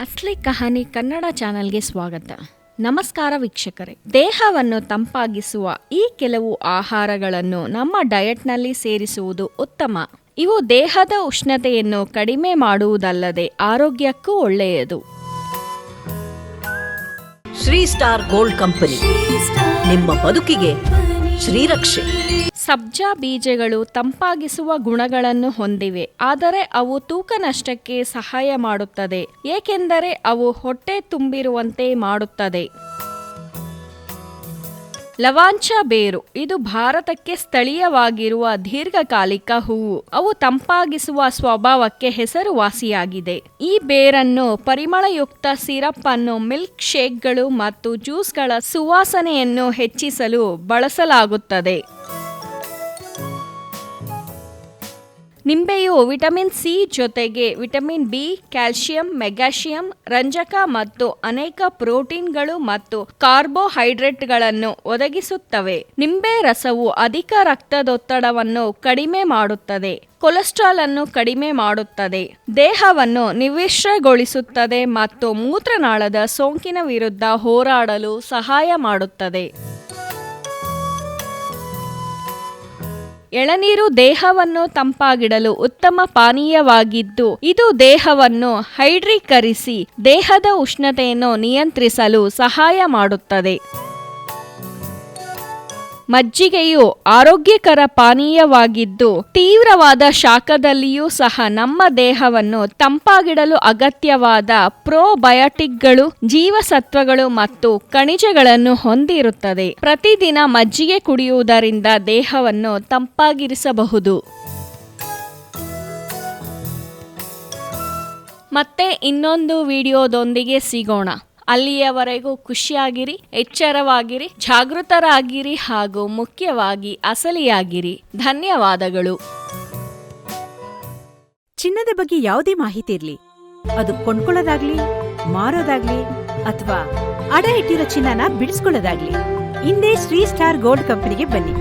ಅಸ್ಲಿ ಕಹಾನಿ ಕನ್ನಡ ಚಾನೆಲ್ಗೆ ಸ್ವಾಗತ. ನಮಸ್ಕಾರ ವೀಕ್ಷಕರೇ. ದೇಹವನ್ನು ತಂಪಾಗಿಸುವ ಈ ಕೆಲವು ಆಹಾರಗಳನ್ನು ನಮ್ಮ ಡಯಟ್ನಲ್ಲಿ ಸೇರಿಸುವುದು ಉತ್ತಮ. ಇವು ದೇಹದ ಉಷ್ಣತೆಯನ್ನು ಕಡಿಮೆ ಮಾಡುವುದಲ್ಲದೆ ಆರೋಗ್ಯಕ್ಕೂ ಒಳ್ಳೆಯದು. Shri star gold company. ನಿಮ್ಮ ಬದುಕಿಗೆ ಶ್ರೀರಕ್ಷೆ. ಸಬ್ಜಾ ಬೀಜಗಳು ತಂಪಾಗಿಸುವ ಗುಣಗಳನ್ನು ಹೊಂದಿವೆ, ಆದರೆ ಅವು ತೂಕ ನಷ್ಟಕ್ಕೆ ಸಹಾಯ ಮಾಡುತ್ತದೆ, ಏಕೆಂದರೆ ಅವು ಹೊಟ್ಟೆ ತುಂಬಿರುವಂತೆ ಮಾಡುತ್ತದೆ. ಲವಾಂಚ ಬೇರು, ಇದು ಭಾರತಕ್ಕೆ ಸ್ಥಳೀಯವಾಗಿರುವ ದೀರ್ಘಕಾಲಿಕ ಹೂವು. ಅವು ತಂಪಾಗಿಸುವ ಸ್ವಭಾವಕ್ಕೆ ಹೆಸರುವಾಸಿಯಾಗಿದೆ. ಈ ಬೇರನ್ನು ಪರಿಮಳಯುಕ್ತ ಸಿರಪ್ ಅನ್ನು ಮಿಲ್ಕ್ ಶೇಕ್ಗಳು ಮತ್ತು ಜ್ಯೂಸ್ಗಳ ಸುವಾಸನೆಯನ್ನು ಹೆಚ್ಚಿಸಲು ಬಳಸಲಾಗುತ್ತದೆ. ನಿಂಬೆಯು ವಿಟಮಿನ್ ಸಿ ಜೊತೆಗೆ ವಿಟಮಿನ್ ಬಿ ಕ್ಯಾಲ್ಸಿಯಂ ಮೆಗಾಶಿಯಂ ರಂಜಕ ಮತ್ತು ಅನೇಕ ಪ್ರೋಟೀನ್ಗಳು ಮತ್ತು ಕಾರ್ಬೋಹೈಡ್ರೇಟ್ಗಳನ್ನು ಒದಗಿಸುತ್ತವೆ. ನಿಂಬೆ ರಸವು ಅಧಿಕ ರಕ್ತದೊತ್ತಡವನ್ನು ಕಡಿಮೆ ಮಾಡುತ್ತದೆ, ಕೊಲೆಸ್ಟ್ರಾಲ್ ಅನ್ನು ಕಡಿಮೆ ಮಾಡುತ್ತದೆ, ದೇಹವನ್ನು ನಿವಿಶ್ರಗೊಳಿಸುತ್ತದೆ ಮತ್ತು ಮೂತ್ರನಾಳದ ಸೋಂಕಿನ ವಿರುದ್ಧ ಹೋರಾಡಲು ಸಹಾಯ ಮಾಡುತ್ತದೆ. ಎಳನೀರು ದೇಹವನ್ನು ತಂಪಾಗಿಡಲು ಉತ್ತಮ ಪಾನೀಯವಾಗಿದ್ದು ಇದು ದೇಹವನ್ನು ಹೈಡ್ರೀಕರಿಸಿ ದೇಹದ ಉಷ್ಣತೆಯನ್ನು ನಿಯಂತ್ರಿಸಲು ಸಹಾಯ ಮಾಡುತ್ತದೆ. ಮಜ್ಜಿಗೆಯು ಆರೋಗ್ಯಕರ ಪಾನೀಯವಾಗಿದ್ದು, ತೀವ್ರವಾದ ಶಾಖದಲ್ಲಿಯೂ ಸಹ ನಮ್ಮ ದೇಹವನ್ನು ತಂಪಾಗಿಡಲು ಅಗತ್ಯವಾದ ಪ್ರೋಬಯೋಟಿಕ್ಗಳು, ಜೀವಸತ್ವಗಳು ಮತ್ತು ಖನಿಜಗಳನ್ನು ಹೊಂದಿರುತ್ತದೆ. ಪ್ರತಿದಿನ ಮಜ್ಜಿಗೆ ಕುಡಿಯುವುದರಿಂದ ದೇಹವನ್ನು ತಂಪಾಗಿರಿಸಬಹುದು. ಮತ್ತೆ ಇನ್ನೊಂದು ವಿಡಿಯೋದೊಂದಿಗೆ ಸಿಗೋಣ. ಅಲ್ಲಿಯವರೆಗೂ ಖುಷಿಯಾಗಿರಿ ಎಚ್ಚರವಾಗಿರಿ ಜಾಗೃತರಾಗಿರಿ ಹಾಗೂ ಮುಖ್ಯವಾಗಿ ಅಸಲಿಯಾಗಿರಿ. ಧನ್ಯವಾದಗಳು. ಚಿನ್ನದ ಬಗ್ಗೆ ಯಾವುದೇ ಮಾಹಿತಿ ಇರಲಿ. ಅದು ಕೊಂಡ್ಕೊಳ್ಳೋದಾಗ್ಲಿ ಮಾರೋದಾಗ್ಲಿ ಅಥವಾ ಅಡ ಇಟ್ಟಿರೋ ಚಿನ್ನನ ಬಿಡಿಸ್ಕೊಳ್ಳೋದಾಗ್ಲಿ ಹಿಂದೆ ಶ್ರೀ ಸ್ಟಾರ್ ಗೋಲ್ಡ್ ಕಂಪನಿಗೆ ಬನ್ನಿ.